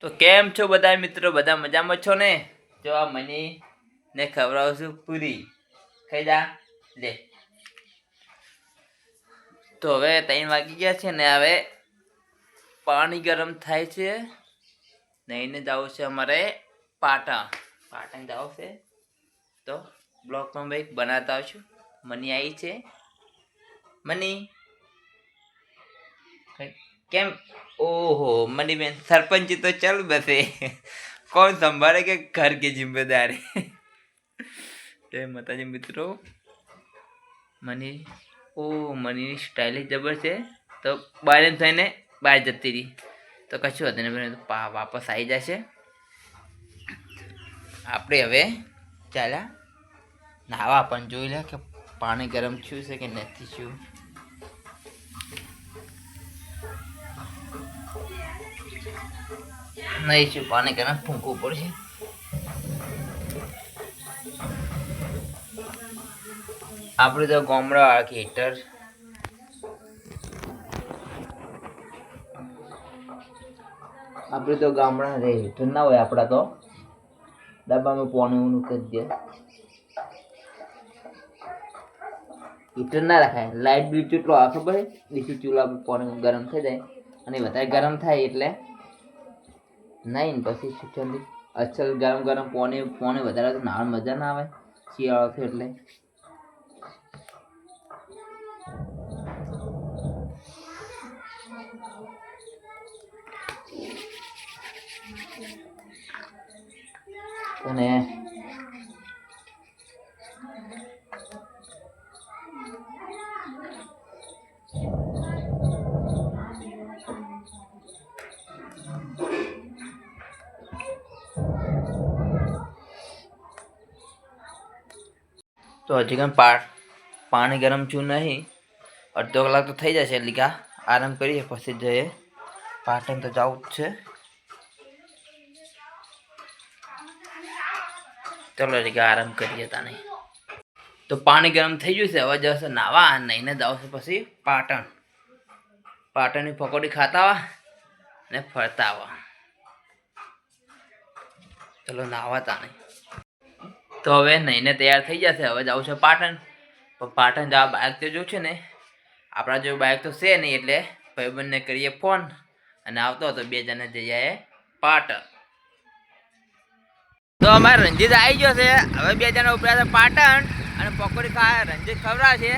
તો કેમ છો બધા મિત્રો? બધા મજામાં છો ને? જો આ મની ને ખવડાવું પૂરી. ખાઈ જા. લે. તો હવે ત્રણ વાગી ગયા છે ને હવે પાણી ગરમ થાય છે. ને એને જવું છે અમારે પાટણ. પાટણ જવું છે તો બ્લોકમાં ભાઈ બનાવતા આવશું. મની આવી છે. મની. કેમ? ઓહો મનીબેન સરપંચી તો ચાલુ બસે કોણ સંભાળે કે ઘર કે જિમ્મેદારી? જય માતાજી મિત્રો, મની, ઓ મનીની સ્ટાઇલ જબર છે. તો બારે થઈને બહાર જતી રહી. તો કશું હતું ને વાપસ આવી જશે. આપણે હવે ચાલ્યા નાવા પણ જોઈ લે કે પાણી ગરમ થયું છે કે નથી થયું. નહીં છું પાણી ગરમ ફૂંકવું પડશે. આપણે તો ગામડા હીટર આપણે તો ગામડા રે હીટર ના હોય આપણા તો. ડબ્બામાં પાણી ઊનું કરી દે. હીટર ના રાખાય. લાઇટ બિલ કેટલો આ ખબર છે? બીજું ચૂલા પર ગરમ થઈ જાય. અને વધારે ગરમ થાય એટલે નહીં પછી ઠંડી અચ્છલ ગરમ ગરમ પાણી પાણી વધારે તો નાળ મજા ના આવે, શિયાળો છે એટલે. અને તો હજી કંઈ પા, પાણી ગરમ છું નહીં. અડધો કલાક તો થઈ જશે, એટલે કે, આરામ કરીએ, પછી જઈએ. પાટણ તો જવું જ છે. ચલો એટલે આરામ કરીએ તાને. તો પાણી ગરમ થઈ ગયું છે, હવે જશે નાવા નહીને જશે પછી પાટણ. પાટણની પકોડી ખાતા ને ફરતા આવા ચલો નાવા તાને. તો હવે નહીને તૈયાર થઈ જશે. હવે જવું છે પાટણ. પણ પાટણ જવા બાઇક તો જો છે ને, આપણા જો બાઇક તો છે નહીં એટલે ભાઈબંધને કરીએ ફોન અને આવતો હતો બે જણા જઈએ પાટણ. તો અમારે રંજીત આવી ગયો છે. હવે બે જણા ઉપર્યા છે પાટણ અને પકોડી ખા રંજીત ખવડાવશે.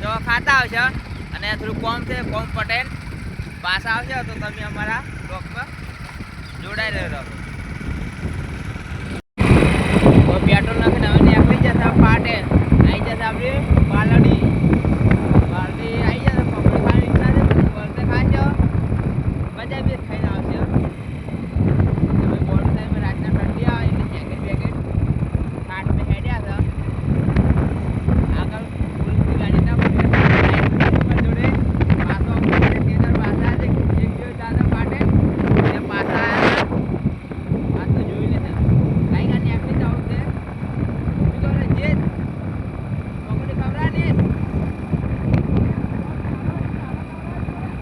તો ખાતા આવશે અને થોડું કોમ છે, કોમ પટેલ પાછા આવશે તો તમે અમારા બ્લોકમાં જોડાઈ રહ્યો તો પેટ્રોલ નાખીને હવે નીકળી જશે પાટે. આવી જશે આપણી પાલડી પાલડી આવી જશે, પકડી ઈચ્છા છે ખાજો. મજા બી ખાઈને આવશે તમે બોર્ડ ટાઈમે રાતના ઠંડી આવે એટલે જેકેટ બેકેટ ખાટ મેં હેડ્યા છે આગળ પોલીસની ગાડીના જોડે પાછો સ્ટેશન પાછા છે એક જોઈ દાદા પાટે ને પાછા આવ્યા આ તો જોઈ લેશે કઈ ગાડી આખી જાવ છે શું કરે જે પકોડી ખવડાવવાની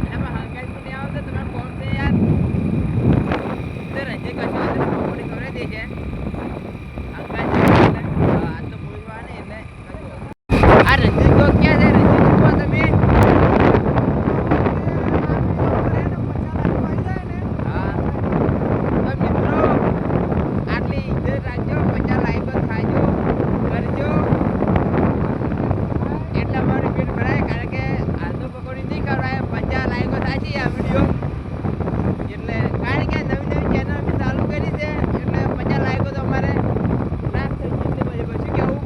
એનામાં હંગાઈ નહીં આવતો તમારે કોણ છે યાર તો રંજે કશું હશે તો પકોડી ખવડાવી દેશે હંગાઈ એટલે આ તો બોલવા ને એટલે કશું આ રંજીત તો ક્યાં છે રંજીત શું તમે હા તો મિત્રો આટલી ઇજ્જત રાખજો પચાસ લાઈકો ખાજો કરજો એટલે અમારો પેટ ભરાય કારણ કે આલુ પકોડી નહીં ખવડાય પચાસ લાઈકો થાય છે આ વીડિયો એટલે કારણ કે નવી નવી ચેનલ બી ચાલુ કરી છે એટલે પચાસ લાઈકો તો અમારે ના થઈ ગઈ એટલે પછી પછી કેવું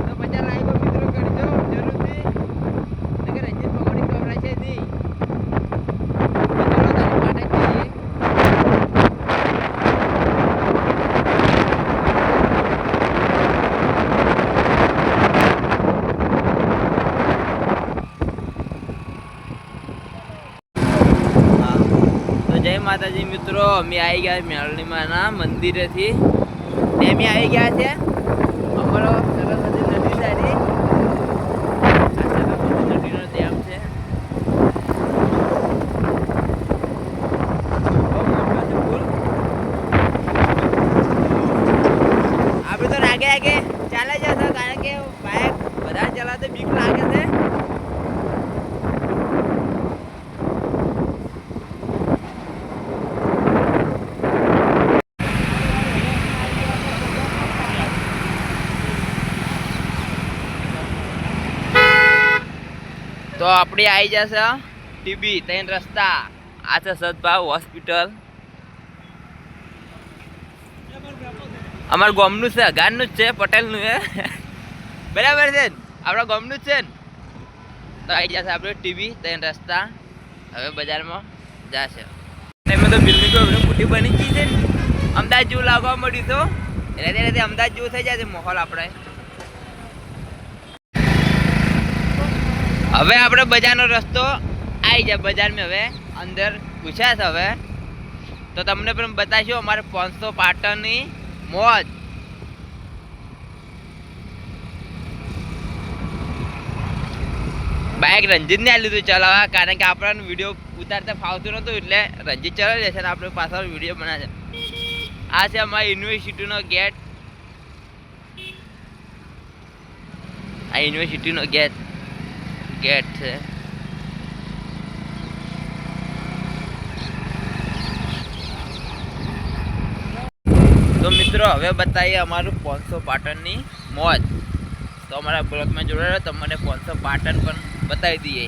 તો પચાસ લાઈકો મિત્રો કરજો જરૂરથી નકર રંજીત પકોડી ખવડાય છે નહીં તો ચલો તારી માટે જઈએ હા. તો જય માતાજી મિત્રો અમે આવી ગયા મેળણીમાંના મંદિરેથી. અમે આવી ગયા છે અમારો સરસ્વતી નદી સારી આ સરસ્વતી નદીનો ડેમ છે બહુ મોટો છે પુલ બાઈકે ચાલે જશે કારણ કે બાઈક વધારે ચલાવતો બીક લાગે છે તો આપણી આવી જશે ટીબી, ત્રણ રસ્તા. આ છે સદભાવ હોસ્પિટલ. અમારું ગામનું છે, ગામનું જ છે, પટેલનું છે બરાબર છે ને? આપણા ગામનું જ છે ને? તો આવી જશે આપણે ટીબી, ત્રણ રસ્તા. હવે બજારમાં જશે. એમાં તો બિલ્ડિંગો એમને મોટી બની ગઈ છે ને. અમદાવાદ જેવું લાગવા મળ્યું તો એટલે અમદાવાદ જેવું થઈ જાય છે, માહોલ આપણે. હવે આપણે બજારનો રસ્તો આવી જાય, બજારમાં હવે અંદર પૂછ્યા છે હવે. તો તમને પણ બતાવીશું અમારે પાંચસો પાટણની મોજ. બાઇક રંજીતને આ લીધું ચલાવવા, કારણ કે આપણને વીડિયો ઉતારતા ફાવતું નહોતું, એટલે રંજીત ચલાવી જશે ને આપણે પાછળ વીડિયો બનાવશે. આ છે અમારી યુનિવર્સિટીનો ગેટ. આ યુનિવર્સિટીનો ગેટ. ગેટ છે. તો મિત્રો, હવે બતાવીએ અમારું પાંચસો પાટણની મોજ. તો અમારા બ્લોગમાં તો મને પાંચસો પાટણ પણ બતાવી દઈએ.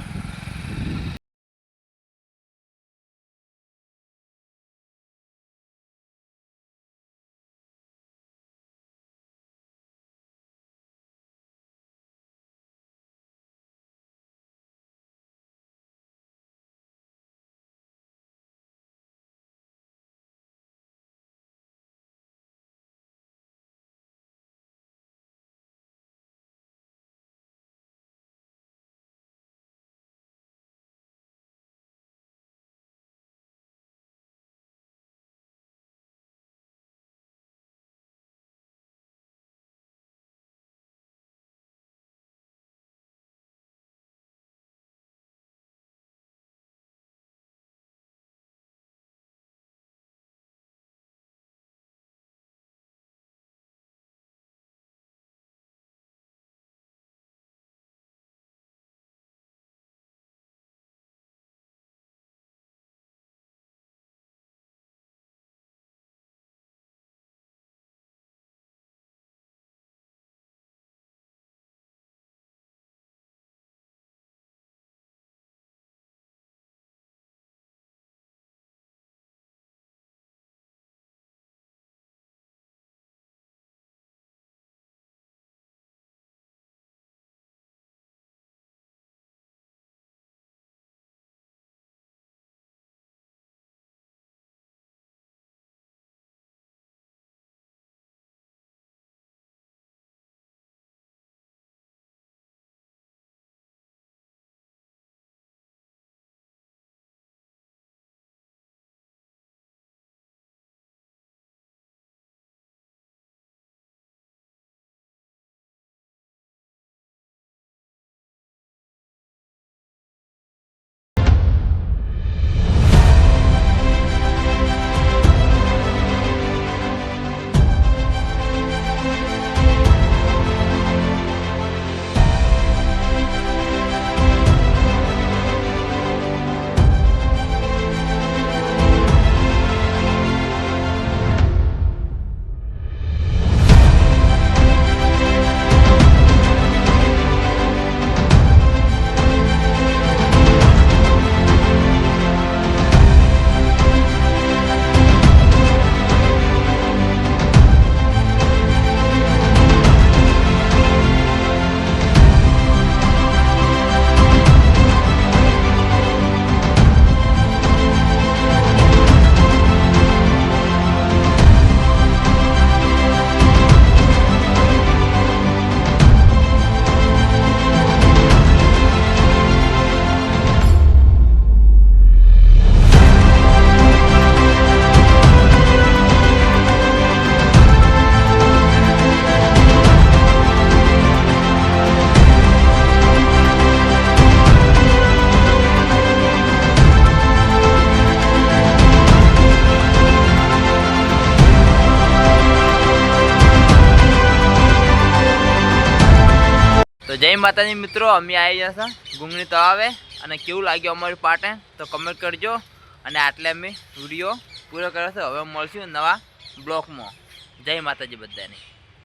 જય માતાજી મિત્રો, અમે આવી જશે ગુંગણી તળાવે. અને કેવું લાગ્યું અમારી પાટે? તો કમેન્ટ કરજો. અને આટલે અમે વીડિયો પૂરો કર્યો છે. હવે મળશું નવા બ્લોકમાં. જય માતાજી બધાને.